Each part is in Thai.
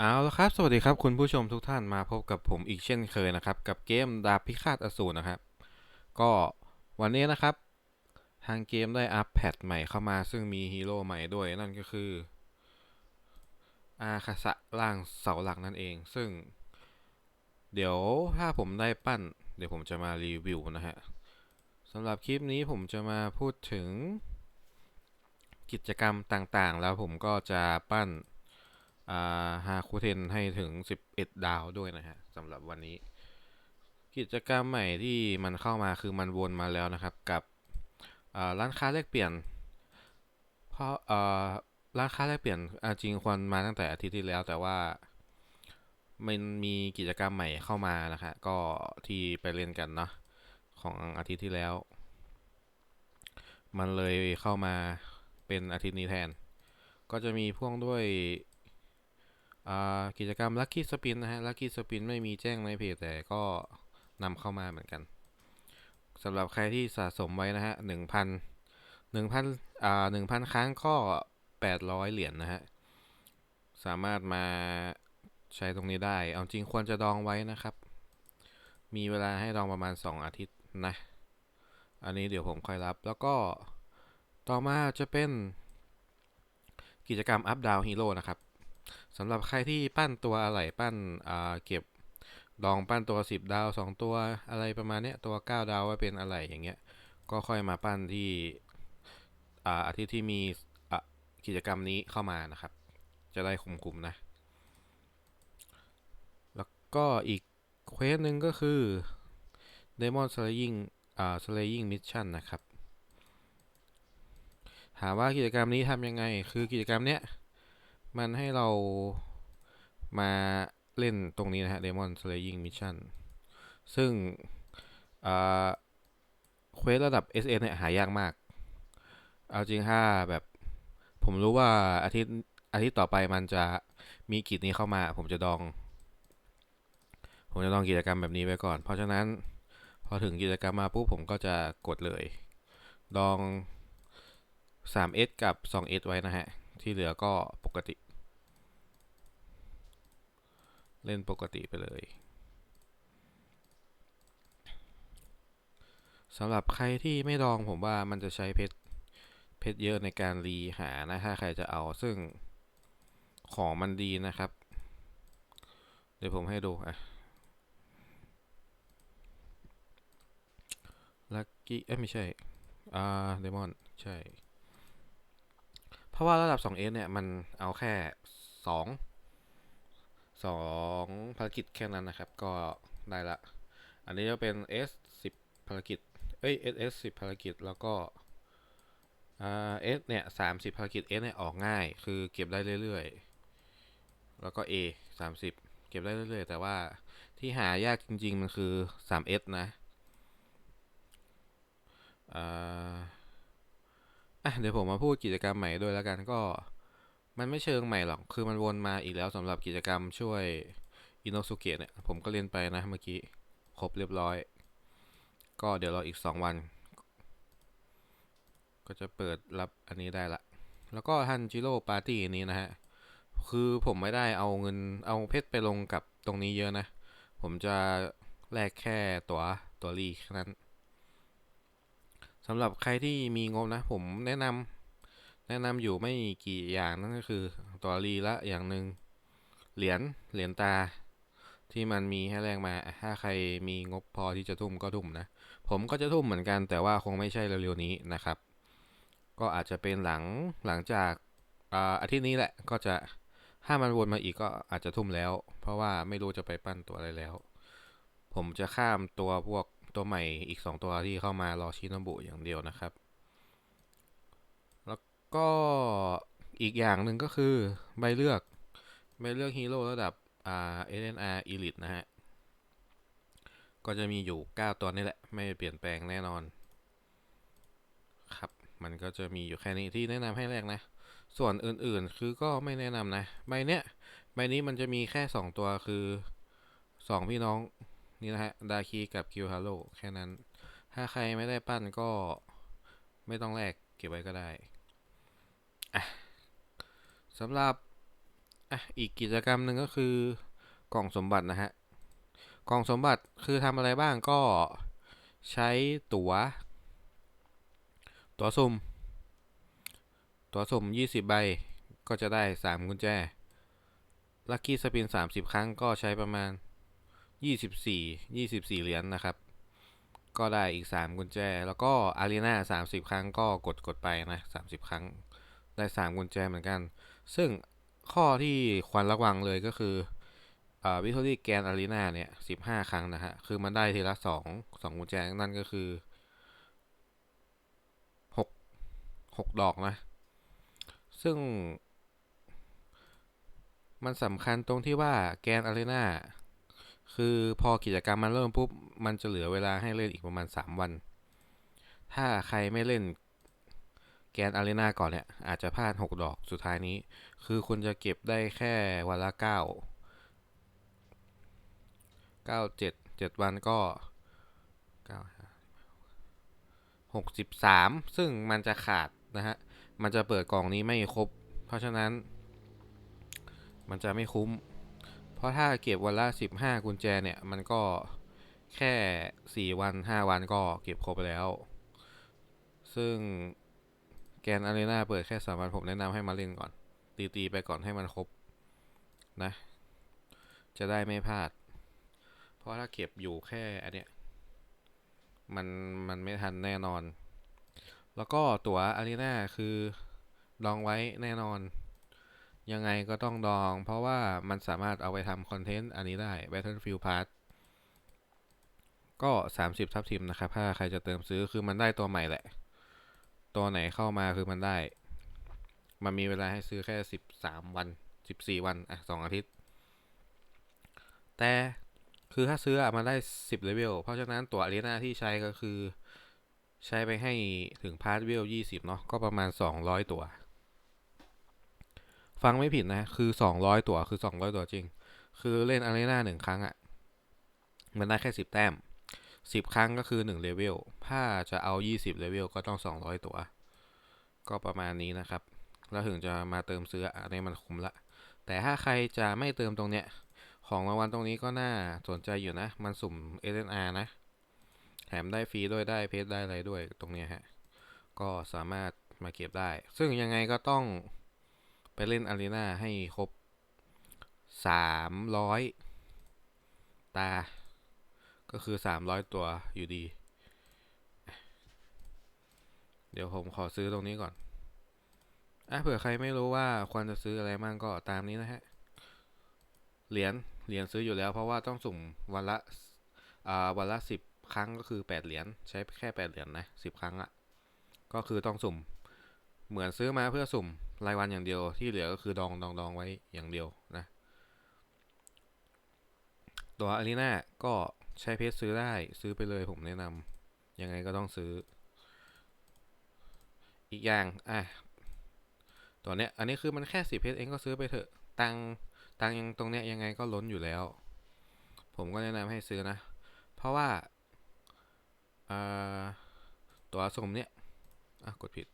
เอาละครับ สวัสดีครับคุณผู้ชมทุกท่านมาพบกับผมอีกเช่นเคยนะครับ กับเกมดาบพิฆาตอสูรนะครับ ก็วันนี้นะครับ ทางเกมได้อัปแพทใหม่เข้ามาซึ่งมีฮีโร่ใหม่ด้วย นั่นก็คือ อาคาสะล่างเสาหลักนั่นเอง ซึ่ง เดี๋ยวถ้าผมได้ปั้น เดี๋ยวผมจะมารีวิวนะฮะสำหรับคลิปนี้ผมจะมาพูดถึง กิจกรรมต่างๆ แล้วผมก็จะปั้น ฮาคูเทนให้ถึง 11 ดาวด้วยนะฮะสำหรับวันนี้ กิจกรรมใหม่ที่มันเข้ามาคือมันวนมาแล้วนะครับ กับร้านค้าแลกเปลี่ยน เพราะร้านค้าแลกเปลี่ยนจริงควรมาตั้งแต่อาทิตย์ที่แล้วแต่ว่ามันมีกิจกรรมใหม่เข้ามานะฮะก็ที่ไปเล่นกันเนาะของอาทิตย์ที่แล้ว มันเลยเข้ามาเป็นอาทิตย์นี้แทน ก็จะมีพ่วงด้วย กิจกรรม Lucky Spin นะฮะ Lucky Spin ไม่มีแจ้งในเพจแต่ก็นำเข้ามาเหมือนกันสำหรับใครที่สะสมไว้นะฮะหนึ่งพันหนึ่งพันอ่าหนึ่งพันครั้งก็แปดร้อยเหรียญนนะฮะ สามารถมาใช้ตรงนี้ได้ เอาจริงควรจะดองไว้นะครับ มีเวลาให้ดองประมาณ 2 อาทิตย์นะ อันนี้เดี๋ยวผมค่อยรับ แล้วก็ต่อมาจะเป็นกิจกรรมอัพดาวฮีโร่นะครับ สำหรับใครที่ปั้นตัวอะไรปั้นเก็บดองปั้นตัว 10 ดาว 2 ตัวอะไรประมาณนี้ตัว 9 ดาวว่าเป็นอะไรอย่างเงี้ยก็ค่อยมาปั้นที่อาทิตย์ที่มีกิจกรรมนี้เข้ามานะครับ จะได้คุมๆนะ แล้วก็อีกเควสหนึ่งก็คือ Demon Slaying อ่า Slaying Mission นะครับ ถามว่ากิจกรรมนี้ทำยังไง คือกิจกรรมเนี้ย มันให้เรามาเล่นตรงนี้นะฮะ Demon Slaying Mission ซึ่งเควสระดับ SN เนี่ยหายากมาก เอาจริงถ้าแบบ ผมรู้ว่าอาทิตย์อาทิตย์ต่อไปมันจะมีกิจนี้เข้ามา ผมจะดอง ผมจะดองกิจกรรมแบบนี้ไว้ก่อน เพราะฉะนั้น พอถึงกิจกรรมมาปุ๊บผมก็จะกดเลย ดอง 3S กับ 2S ไว้นะฮะ ที่เหลือก็ปกติ เล่นปกติไปเลยสำหรับใครที่ไม่ลองผมว่ามันจะใช้เพชรเพชรเยอะในการรีหานะถ้าใครจะเอาซึ่งของมันดีนะครับ เดี๋ยวผมให้ดูอะลักกี้เอ้ยไม่ใช่ อ่าเดมอน ใช่ เพราะว่าระดับ 2S เนี่ย มันเอาแค่ 2 สองภารกิจแค่นั้นนะครับ ก็ได้ละ อันนี้จะเป็น S 10 ภารกิจ เอ้ย S S 10 ภารกิจแล้วก็เอ่า S เนี่ย30ภารกิจ S เนี่ยออกง่าย คือเก็บได้เรื่อยๆ แล้วก็ A 30เก็บได้เรื่อยๆ แต่ว่าที่หายากจริงๆ มันคือ 3S นะอ่าอะเดี๋ยวผมมาพูดกิจกรรมใหม่ด้วยแล้วกันก็ มันไม่เชิงใหม่หรอก คือมันวนมาอีกแล้วสำหรับกิจกรรมช่วยอินโนสุเกะเนี่ย ผมก็เล่นไปนะเมื่อกี้ ครบเรียบร้อย ก็เดี๋ยวรออีก 2 วัน ก็จะเปิดรับอันนี้ได้ละ แล้วก็ทันจิโร่ปาร์ตี้นี้นะฮะ คือผมไม่ได้เอาเงินเอาเพชรไปลงกับตรงนี้เยอะนะ ผมจะแลกแค่ตัวตัวรีแค่นั้นสำหรับใครที่มีงบนะ ผมแนะนำ แนะนำอยู่ไม่กี่อย่างนั่นก็คือตัวรีละอย่างหนึ่งเหรียญเหรียญตา ที่มันมีให้แรงมา ถ้าใครมีงบพอที่จะทุ่มก็ทุ่มนะ ผมก็จะทุ่มเหมือนกันแต่ว่าคงไม่ใช่เร็วๆนี้นะครับ ก็อาจจะเป็นหลังหลังจากอาทิตย์นี้แหละก็จะถ้ามันวนมาอีกก็อาจจะทุ่มแล้ว เพราะว่าไม่รู้จะไปปั้นตัวอะไรแล้ว ผมจะข้ามตัวพวกตัวใหม่อีก 2 ตัวที่เข้ามารอชินบุอย่างเดียวนะครับ ก็อีกอย่างหนึ่งก็คือใบเลือกใบเลือกฮีโร่ระดับอ่า SNR Elite นะฮะ ก็จะมีอยู่ 9 ตัวนี่แหละ ไม่เปลี่ยนแปลงแน่นอน ครับ มันก็จะมีอยู่แค่นี้ที่แนะนำให้แรกนะ ส่วนอื่นๆคือก็ไม่แนะนำนะ ใบเนี้ย ใบนี้มันจะมีแค่ 2 ตัวคือ 2 พี่น้องนี่นะฮะ ดาคีกับคิวฮาโลแค่นั้น ถ้าใครไม่ได้ปั้นก็ไม่ต้องแลกเก็บไว้ก็ได้ สำหรับออีกกิจกรรมหนึ่งก็คือกล่องสมบัตินะฮะ กล่องสมบัติคือทำอะไรบ้างก็ใช้ตัว๋ว ตั๋วสุ่ม ตั๋วสุ่ม 20 ใบ ก็จะได้ 3 กุญแจ ลัคกี้สปิน 30 ครั้งก็ใช้ประมาณ 24 24 เหรียญนนะครับ ก็ได้อีก 3 กุญแจ แล้วก็อารีนา30 ครั้งก็กดกดไปนะ 30 ครั้ง ได้ 3 กุญแจเหมือนกัน ซึ่งข้อที่ควรระวังเลยก็คือวิทอรี่แกนอารีนาเนี่ย15ครั้งนะฮะ คือมันได้ทีละ2 2กุญแจนั่นก็คือ6 6ดอกนะ ซึ่ง มันสำคัญตรงที่ว่าแกนอารีนาคือพอกิจกรรมมันเริ่มปุ๊บ มันจะเหลือเวลาให้เล่นอีกประมาณ 3 วัน ถ้าใครไม่เล่น แกนอารีนาก่อนเนี่ยอาจจะพลาด 6 ดอกสุดท้ายนี้ คือคุณจะเก็บได้แค่วันละ 9 9 7 7 วันก็ 9 63 ซึ่งมันจะขาดนะฮะ มันจะเปิดกล่องนี้ไม่ครบ เพราะฉะนั้น มันจะไม่คุ้ม เพราะถ้าเก็บวันละ 15 กุญแจเนี่ย มันก็แค่ 4 วัน 5 วันก็เก็บครบแล้ว ซึ่ง แกนอารีนาเปิดแค่3วันผมแนะนำให้มาเล่นก่อน ตีๆไปก่อนให้มันครบ นะ จะได้ไม่พลาด เพราะถ้าเก็บอยู่แค่อันเนี้ยมันมันไม่ทันแน่นอน แล้วก็ตั๋วอารีนาคือดองไว้แน่นอน ยังไงก็ต้องดอง เพราะว่ามันสามารถเอาไปทำคอนเทนต์อันนี้ได้ Battlefield Pass ก็ 30 ทับทิมนะครับ ถ้าใครจะเติมซื้อคือมันได้ตัวใหม่แหละ ตัวไหนเข้ามาคือมันได้ มันมีเวลาให้ซื้อแค่13วัน14วันอะ2องอาทิตย์ แต่คือถ้าซื้ออะมันได้10เลเวลเพราะฉะนั้นตัวอารีนาที่ใช้ก็คือ ใช้ไปให้ถึงพาร์ทเวล20เนาะก็ประมาณ200ตัว ฟังไม่ผิดนะ คือ200ตัวคือ200ตัวจริง คือเล่นอารีนาหนึ่งครั้งอะมันได้แค่10แต้ม 10 ครั้งก็คือ1เลเวล ถ้าจะเอา 20เลเวลก็ต้อง 200 ตัว ก็ประมาณนี้นะครับ แล้วถึงจะมาเติมซื้ออันนี้มันคุ้มละ แต่ถ้าใครจะไม่เติมตรงเนี้ย ของรางวัลตรงนี้ก็น่าสนใจอยู่นะ มันสุ่ม SNR นะ แถมได้ฟรีด้วยได้เพชรได้อะไรด้วยตรงเนี้ยฮะ ก็สามารถมาเก็บได้ ซึ่งยังไงก็ต้องไปเล่นอารีนาให้ครบ 300 ตา ก็คือ300ตัวอยู่ดี เดี๋ยวผมขอซื้อตรงนี้ก่อนอะเผื่อใครไม่รู้ว่าควรจะซื้ออะไรมั่งก็ตามนี้นะฮะ เหรียญ เหรียญซื้ออยู่แล้ว เพราะว่าต้องสุ่มวันละ อ่า วันละสิบครั้งก็คือแปดเหรียญ ใช้แค่แปดเหรียญนะสิบครั้งอะ่ะก็คือต้องสุ่ม เหมือนซื้อมาเพื่อสุ่มรายวันอย่างเดียว ที่เหลือก็คือดองดองดองไว้อย่างเดียวนะ ตัวอารีนาก็ ใช้เพชรซื้อได้ซื้อไปเลยผมแนะนำยังไงก็ต้องซื้อ อีกอย่างอะตัวเนี้ยอันนี้คือมันแค่สิบเพชรเองก็ซื้อไปเถอะตังตังยังตรงเนี้ยยังไงก็ล้นอยู่แล้ว ผมก็แนะนำให้ซื้อนะ เพราะว่าตัวสุ่มเนี้ยอะกดผิด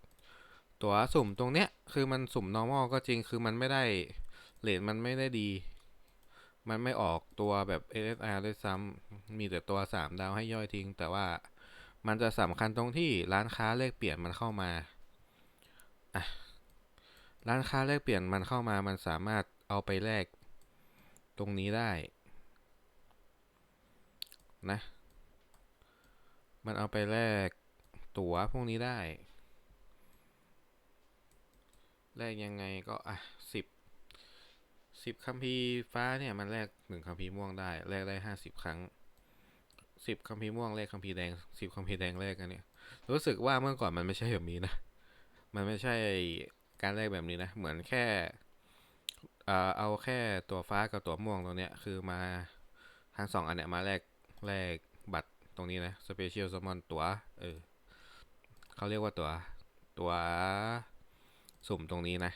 ตัวสุ่มตรงเนี้ยคือมันสุ่ม normal ก็จริงคือมันไม่ได้เลทมันไม่ได้ดี มันไม่ออกตัวแบบ SSR ด้วยซ้ำมีแต่ตัว 3 ดาวให้ย่อยทิ้ง แต่ว่ามันจะสำคัญตรงที่ร้านค้าเลขเปลี่ยนมันเข้ามาอะร้านค้าเลขเปลี่ยนมันเข้ามามันสามารถเอาไปแลกตรงนี้ได้นะ มันเอาไปแลกตั๋วพวกนี้ได้ แลกยังไงก็อะสิบ สิบคัมภีร์ฟ้าเนี่ยมันแลกหนึ่งคัมภีร์ม่วงได้แลกได้ห้าสิบครั้งสิบคัมภีร์ม่วงแลกคัมภีร์แดงสิบคัมภีร์แดงแลกกันเนี่ย รู้สึกว่าเมื่อก่อนมันไม่ใช่แบบนี้นะ มันไม่ใช่การแลกแบบนี้นะ เหมือนแค่เอาแค่ตัวฟ้ากับตัวม่วงตรงเนี้ยคือมาทั้งสองอันเนี้ยมาแลกแลกบัตรตรงนี้นะสเปเชียลซัมมอนตัวเออเขาเรียกว่าตัวตัวสุ่มตรงนี้นะ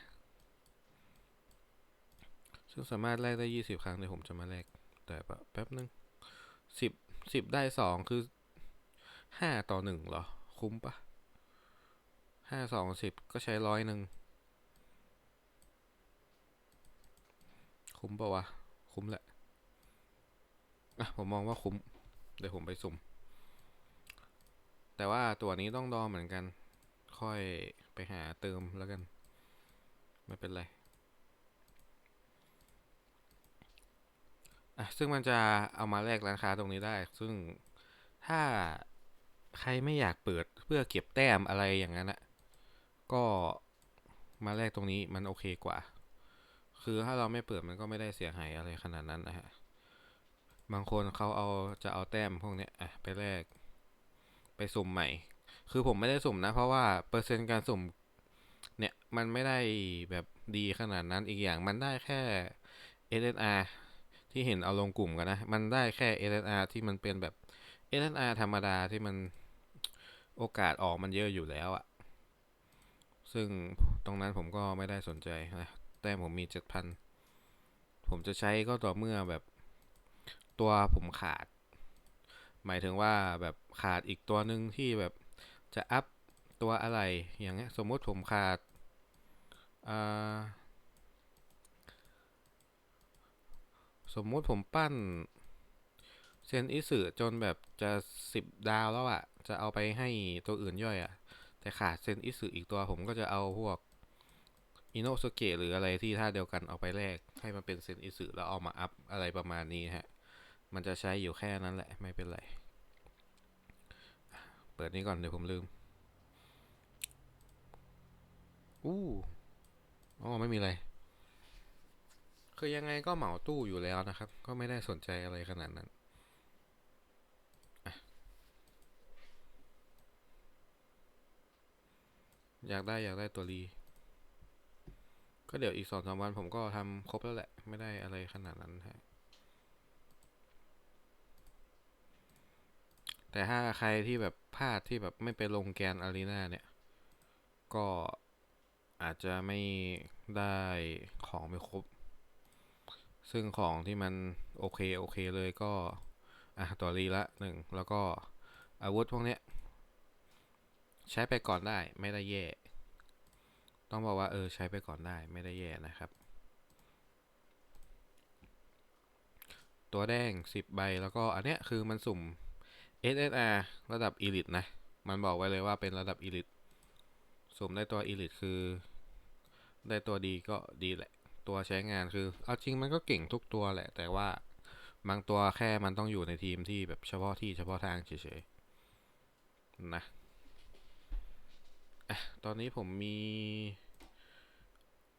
ซึ่งสามารถแลกได้ยี่สิบครั้งเดี๋ยวผมจะมาแลกแต่แป๊บนึงสิบสิบได้สองคือห้าต่อหนึ่งเหรอ คุ้มปะห้าสองสิบก็ใช้ร้อยหนึ่งคุ้มปะวะ คุ้มแหละอะผมมองว่าคุ้ม เดี๋ยวผมไปสุ่ม แต่ว่าตัวนี้ต้องรอเหมือนกัน ค่อยไปหาเติมแล้วกัน ไม่เป็นไร อะ ซึ่งมันจะเอามาแลกร้านค้าตรงนี้ได้ ซึ่งถ้าใครไม่อยากเปิดเพื่อเก็บแต้มอะไรอย่างนั้นอะก็มาแลกตรงนี้มันโอเคกว่า คือถ้าเราไม่เปิดมันก็ไม่ได้เสียหายอะไรขนาดนั้นนะฮะ บางคนเขาเอาจะเอาแต้มพวกนี้อะไปแลกไปสุ่มใหม่ คือผมไม่ได้สุ่มนะ เพราะว่าเปอร์เซ็นต์การสุ่มเนี่ยมันไม่ได้แบบดีขนาดนั้นอีกอย่างมันได้แค่ SSR ที่เห็นเอาลงกลุ่มกันนะ มันได้แค่ SSR ที่มันเป็นแบบ SSR ธรรมดาที่มันโอกาสออกมันเยอะอยู่แล้วอะซึ่งตรงนั้นผมก็ไม่ได้สนใจนะแต้มผมมีเจ็ดพันผมจะใช้ก็ต่อเมื่อแบบตัวผมขาด หมายถึงว่าแบบขาดอีกตัวหนึ่งที่แบบจะอัพตัวอะไรอย่างเงี้ยสมมติผมขาดอ่า สมมุติผมปั้นเซนอิสึจนแบบจะสิบดาวแล้วอะจะเอาไปให้ตัวอื่นย่อยอะแต่ขาดเซนอิสึอีกตัวผมก็จะเอาพวกอิโนสเกะหรืออะไรที่ท่าเดียวกันเอาไปแลกให้มันเป็นเซนอิสึแล้วเอามาอัพอะไรประมาณนี้ฮะ มันจะใช้อยู่แค่นั้นแหละไม่เป็นไร เปิดนี้ก่อนเดี๋ยวผมลืม อู้อ๋อไม่มีอะไร คือยังไงก็เหมาตู้อยู่แล้วนะครับ ก็ไม่ได้สนใจอะไรขนาดนั้นอยากได้อยากได้ตัวรีก็เดี๋ยวอีกสองสามวันผมก็ทำครบแล้วแหละ ไม่ได้อะไรขนาดนั้นฮะแต่ถ้าใครที่แบบพลาดที่แบบไม่ไปลงแกนอารีนาเนี่ย ก็อาจจะไม่ได้ของไม่ครบ ซึ่งของที่มันโอเคโอเคเลยก็ อะตัวรีละหนึ่งแล้วก็อาวุธพวกเนี้ย ใช้ไปก่อนได้ไม่ได้แย่ ต้องบอกว่าเออใช้ไปก่อนได้ไม่ได้แย่นะครับ ตัวแดง 10 ใบแล้วก็อันเนี้ยคือมันสุ่ม SSR ระดับ Elite นะ มันบอกไว้เลยว่าเป็นระดับ Elite สุ่มได้ตัว Elite คือ ได้ตัวดีก็ดีแหละ ตัวใช้งานคือ เอาจริงมันก็เก่งทุกตัวแหละ แต่ว่าบางตัวแค่มันต้องอยู่ในทีมที่แบบเฉพาะที่เฉพาะทางเฉยๆนะอะตอนนี้ผมมี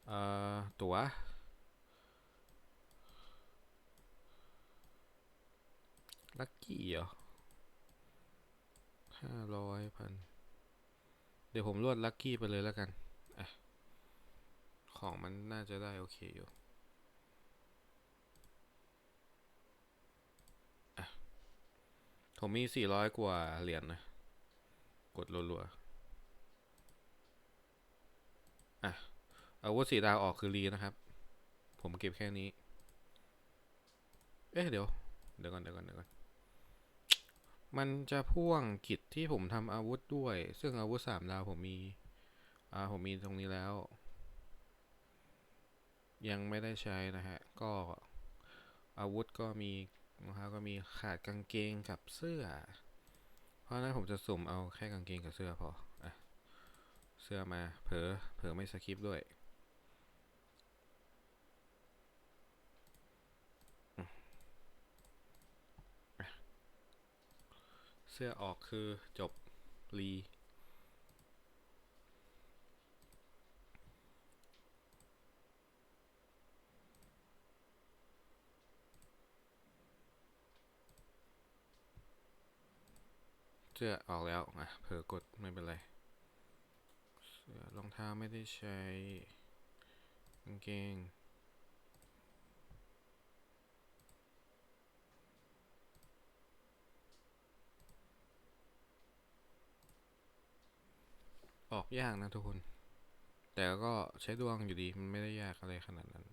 เออตัวลัคกี้เหรอห้าร้อยพัน เดี๋ยวผมรวดลัคกี้ไปเลยแล้วกัน ของมันน่าจะได้โอเคอยู่ผมมีสี่ร้อยกว่า เหรียญนนะ กดรัวๆ อะ อาวุธสีดาวออกคือรีนะครับ ผมเก็บแค่นี้ เอ๊ะ เดี๋ยว เดี๋ยวก่อน เดี๋ยวก่อน เดี๋ยวก่อน มันจะพ่วงกิจที่ผมทำอาวุธด้วย ซึ่งอาวุธสามดาวผมมี อ่า ผมมีตรงนี้แล้ว ยังไม่ได้ใช้นะฮะ ก็อาวุธก็มีนะครับก็มีขาดกางเกงกับเสื้อ เพราะนั้นผมจะสุ่มเอาแค่กางเกงกับเสื้อพออะเสื้อมาเผลอเผลอไม่สคริปด้วยเสื้อออกคือจบรี เสื้อออกแล้วอะเผลอกดไม่เป็นไร เสื้อรองเท้าไม่ได้ใช้กางเกงออกยากนะทุกคน แต่ก็ใช้ดวงอยู่ดี มันไม่ได้ยากอะไรขนาดนั้น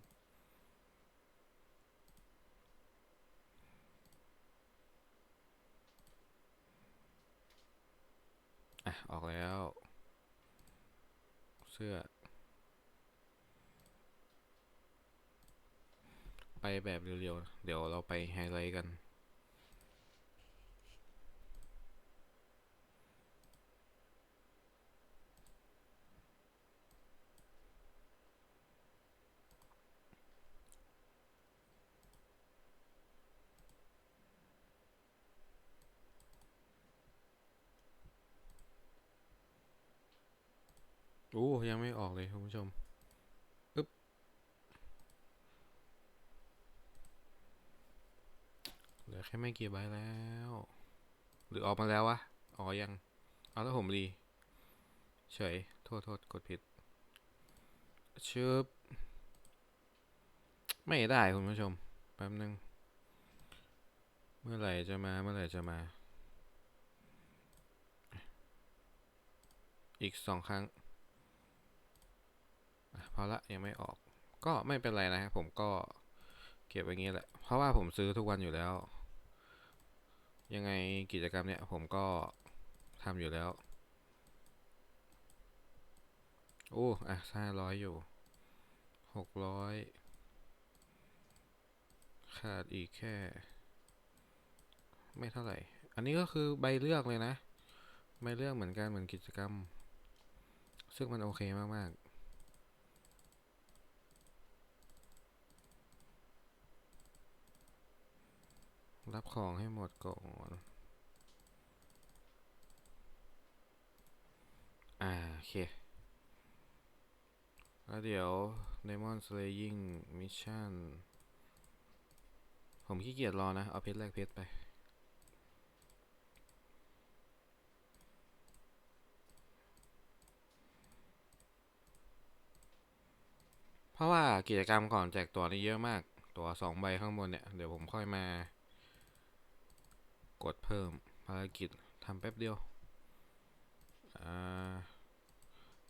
อะ ออกแล้ว เสื้อ ไปแบบเร็วๆ เดี๋ยวเราไปไฮไลท์กัน โอ้ยังไม่ออกเลยคุณผู้ชมอึ๊บเหลือแค่ไม่กี่ใบแล้ว หรือออกมาแล้ววะอ๋อยังเอาแล้วผมรีเฉยโทษโทษกดผิดชึบไม่ได้คุณผู้ชมแป๊บนึง เมื่อไหร่จะมาเมื่อไหร่จะมา อีกสองครั้ง พอละยังไม่ออก ก็ไม่เป็นไรนะครับผมก็เก็บไว้งี้แหละ เพราะว่าผมซื้อทุกวันอยู่แล้ว ยังไงกิจกรรมเนี่ยผมก็ทำอยู่แล้ว โอ้อะห้าร้อยอยู่หกร้อยขาดอีกแค่ ไม่เท่าไหร่ อันนี้ก็คือใบเลือกเลยนะ ใบเลือกเหมือนกันเหมือนกิจกรรม ซึ่งมันโอเคมาก ๆ รับของให้หมดก่อน อ่า โอเค แล้วเดี๋ยว Demon Slaying Mission ผมขี้เกียจรอนะ เอาเพชรแลกเพชรไป เพราะว่ากิจกรรมก่อนแจกตัวนี่เยอะมาก ตัวสองใบข้างบนเนี่ย เดี๋ยวผมค่อยมา กดเพิ่มภารกิจทำแป๊บเดียวอ่า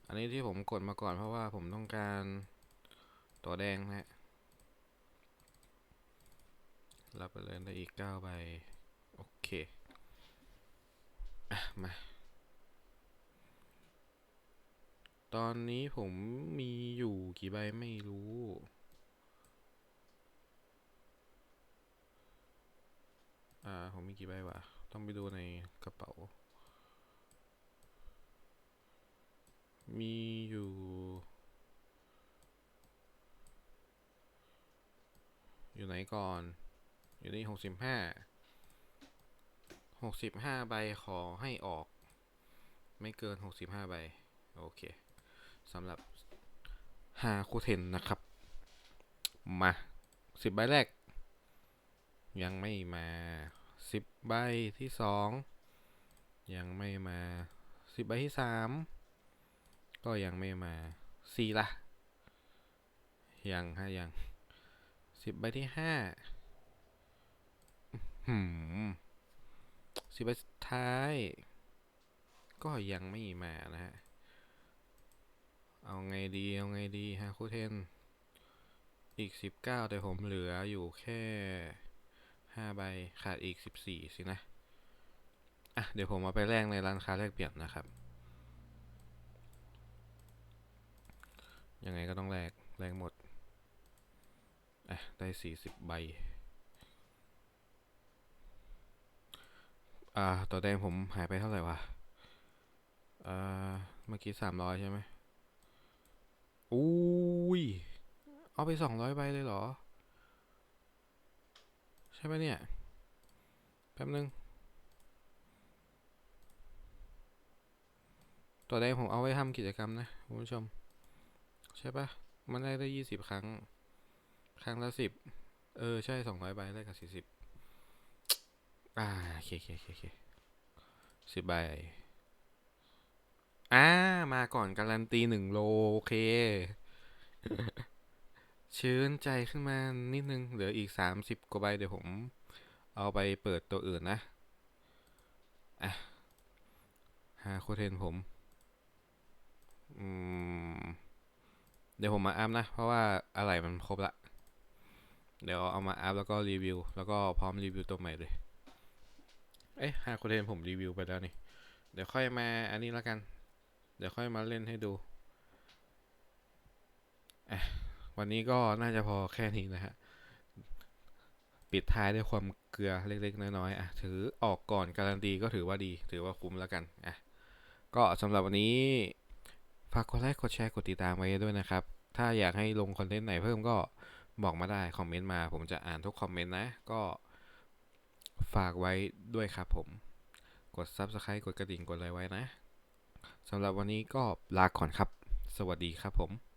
อันนี้ที่ผมกดมาก่อนเพราะว่าผมต้องการตัวแดงนะฮะรับไปเลยได้อีก9ใบโอเคอะมา ตอนนี้ผมมีอยู่กี่ใบไม่รู้ อ่า ผมมีกี่ใบวะ ต้องไปดูในกระเป๋า มีอยู่ อยู่ไหนก่อน อยู่นี่หกสิบห้า หกสิบห้าใบขอให้ออก ไม่เกินหกสิบห้าใบ โอเค สำหรับฮาคูเทนนะครับ มาสิบใบแรก ยังไม่มาสิบใบที่สองยังไม่มาสิบใบที่สามก็ยังไม่มาสี่ละยังฮะยังสิบใบที่ห้าหืมสิบใบสุดท้าย ก็ยังไม่มานะฮะ เอาไงดีเอาไงดีฮะคูเทน อีกสิบเก้าแต่ผมเหลืออยู่แค่ ห้าใบขาดอีกสิบสี่สินะ อะ เดี๋ยวผมมาไปแลกในร้านค้าแลกเปลี่ยนนะครับ ยังไงก็ต้องแลกแลกหมด อะ ได้สี่สิบใบ อ่าตัวแดงผมหายไปเท่าไหร่วะอ่าเมื่อกี้สามร้อยใช่ไหมอุ้ย เอาไปสองร้อยใบเลยเหรอ ช่ไหมเนี่ย แป๊บนึง ตัวแดผมเอาไว้ทำกิจกรรมนะคุณผู้ชม ใช่ปะมันได้ได้ยี่สิบครั้ง ครั้งละสิบ เออ ใช่สองร้อยใบได้กับสี่สิบอ่าโอเคโอเคโอเคสิบใบอ่ามาก่อนการันตีหนึ่งโล โอเค ชื้นใจขึ้นมานิดนึง เหลืออีกสามสิบกว่าใบเดี๋ยวผม เอาไปเปิดตัวอื่นนะ อะหาโคเทนผมอืมเดี๋ยวผมมาอัพนะ เพราะว่าอะไรมันครบละ เดี๋ยวเอามาอัพแล้วก็รีวิว แล้วก็พร้อมรีวิวตัวใหม่เลย เอ๊ะฮาโคเทนผมรีวิวไปแล้วนี่ เดี๋ยวค่อยมาอันนี้แล้วกัน เดี๋ยวค่อยมาเล่นให้ดูอะ วันนี้ก็น่าจะพอแค่นี้นะฮะ ปิดท้ายด้วยความเกลือเล็กๆ น้อยๆอะถือออกก่อนการันตีก็ถือว่าดี ถือว่าคุ้มแล้วกันอะก็สำหรับวันนี้ฝากกดไลค์กดแชร์กดติดตามไว้ด้วยนะครับ ถ้าอยากให้ลงคอนเทนต์ไหนเพิ่มก็บอกมาได้ คอมเมนต์มา ผมจะอ่านทุกคอมเมนต์นะ ก็ฝากไว้ด้วยครับผม กด Subscribe กดกระดิ่งกดอะไรไว้นะสำหรับวันนี้ก็ลาก่อนครับ สวัสดีครับผม